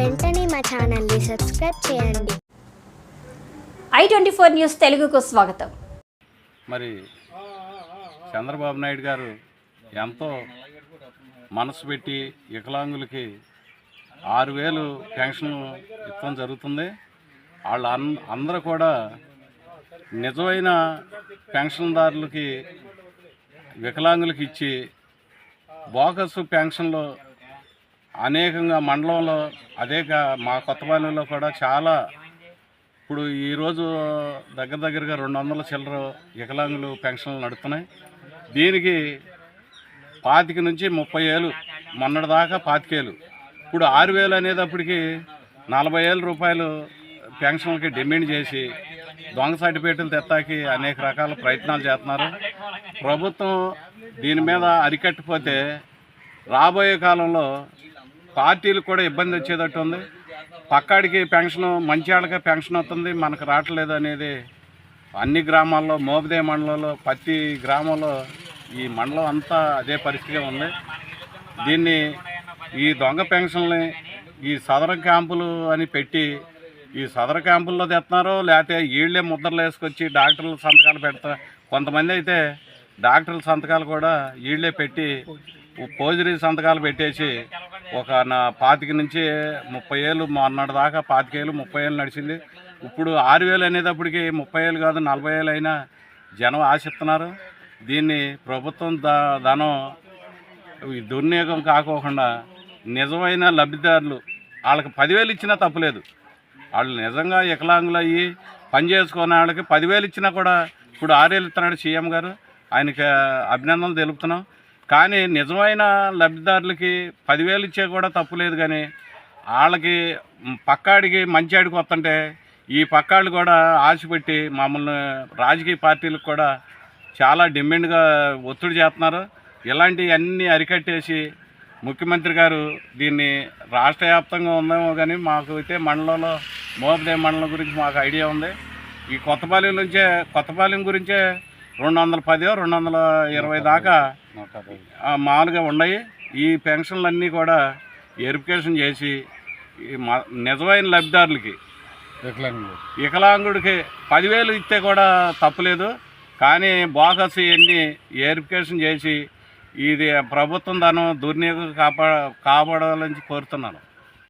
వెంటనే మా ఛానల్ని సబ్స్క్రైబ్ చేయండి. ఐ ట్వంటీ ఫోర్ న్యూస్ తెలుగుకు స్వాగతం. మరి చంద్రబాబు నాయుడు గారు ఎంతో మనసు పెట్టి వికలాంగులకి ఆరు వేలు పెన్షన్ ఇవ్వడం జరుగుతుంది. వాళ్ళు అన్ అందరూ కూడా నిజమైన పెన్షన్దారులకి వికలాంగులకి ఇచ్చి బోకస్ పెన్షన్లు అనేకంగా మండలంలో అదే మా కొత్తపాలెంలో కూడా చాలా ఇప్పుడు ఈరోజు దగ్గర దగ్గరగా రెండు వందల చిల్లర వికలాంగులు పెన్షన్లు నడుస్తున్నాయి దీనికి పాతిక నుంచి ముప్పై ఏళ్ళు మొన్నటి దాకా పాతికేలు ఇప్పుడు ఆరు వేలు అనేటప్పటికి నలభై వేల రూపాయలు పెన్షన్లకి డిమాండ్ చేసి దొంగ సర్టిఫికేట్లు తెత్తాకి అనేక రకాల ప్రయత్నాలు చేస్తున్నారు. ప్రభుత్వం దీని మీద అరికట్టిపోతే రాబోయే కాలంలో పార్టీలు కూడా ఇబ్బంది వచ్చేటట్టు ఉంది. పక్కాడికి పెన్షన్ మంచి వాళ్ళకి పెన్షన్ వస్తుంది. మనకు రావట్లేదు అనేది అన్ని గ్రామాల్లో మోబదే మండలంలో ప్రతి గ్రామంలో ఈ మండలం అంతా అదే పరిస్థితిగా ఉంది. దీన్ని ఈ దొంగ పెన్షన్ని ఈ సదర క్యాంపులు అని పెట్టి ఈ సదర క్యాంపుల్లో తెస్తున్నారో లేకపోతే వీళ్ళే ముద్రలు వేసుకొచ్చి డాక్టర్ల సంతకాలు పెడతా కొంతమంది అయితే డాక్టర్ల సంతకాలు కూడా వీళ్ళే పెట్టి పోజరీ సంతకాలు పెట్టేసి ఒక నా పాతిక నుంచి ముప్పై ఏళ్ళు మొన్నటి దాకా పాతికేళ్ళు ముప్పై ఏళ్ళు నడిచింది. ఇప్పుడు ఆరు వేలు అనేటప్పటికి ముప్పై ఏళ్ళు కాదు నలభై ఏళ్ళు అయినా జనం ఆశిస్తున్నారు. దీన్ని ప్రభుత్వం దా ధనం ఈ దుర్వినియోగం కాకోకుండా నిజమైన లబ్ధిదారులు వాళ్ళకి పదివేలు ఇచ్చినా తప్పులేదు. వాళ్ళు నిజంగా వికలాంగులు అయ్యి పని చేసుకునే వాళ్ళకి పదివేలు ఇచ్చినా కూడా ఇప్పుడు ఆరేళ్ళు ఇస్తున్నాడు సీఎం గారు. ఆయనకి అభినందనలు తెలుపుతున్నాం. కానీ నిజమైన లబ్ధిదారులకి పదివేలు ఇచ్చే కూడా తప్పులేదు కానీ వాళ్ళకి పక్కాడికి మంచి ఆడికి వస్తుంటే ఈ పక్కాళ్ళు కూడా ఆశపెట్టి మమ్మల్ని రాజకీయ పార్టీలకు కూడా చాలా డిమాండ్గా ఒత్తిడి చేస్తున్నారు. ఇలాంటివన్నీ అరికట్టేసి ముఖ్యమంత్రి గారు దీన్ని రాష్ట్ర వ్యాప్తంగా ఉందేమో కానీ మాకు అయితే మండలంలో మోపదే మండలం గురించి మాకు ఐడియా ఉంది. ఈ కొత్తపాలెం నుంచే కొత్తపాలెం గురించే రెండు వందల పది రెండు వందల ఇరవై దాకా మామూలుగా ఉన్నాయి. ఈ పెన్షన్లన్నీ కూడా వెరిఫికేషన్ చేసి నిజమైన లబ్ధిదారులకి వికలాంగుడికి పదివేలు ఇస్తే కూడా తప్పులేదు. కానీ బోగస్ ఇవన్నీ వెరిఫికేషన్ చేసి ఇది ప్రభుత్వం దాని దుర్వినియోగం కాపా కాపాడాలని కోరుతున్నాను.